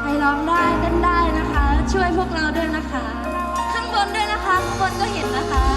ใครร้องได้เต้นได้นะคะ ช่วยพวกเราด้วยนะคะ ข้างบนด้วยนะคะ ข้างบนก็เห็นนะคะ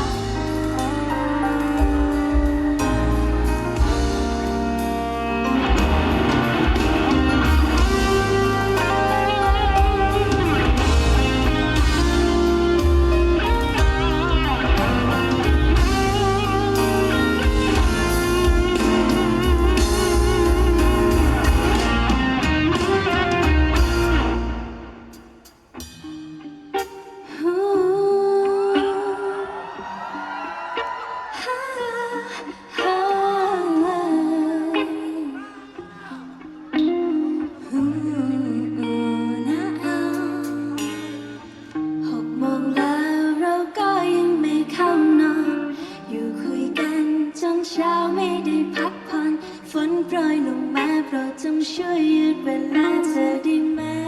ร้อยลงมาโปรดจงช่วยยืดเวลาเธอได้ไหม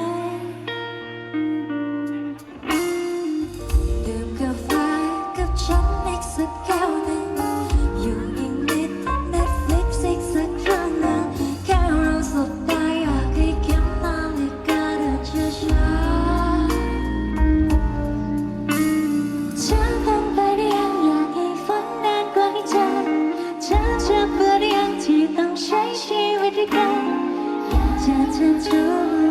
จะเบื่อ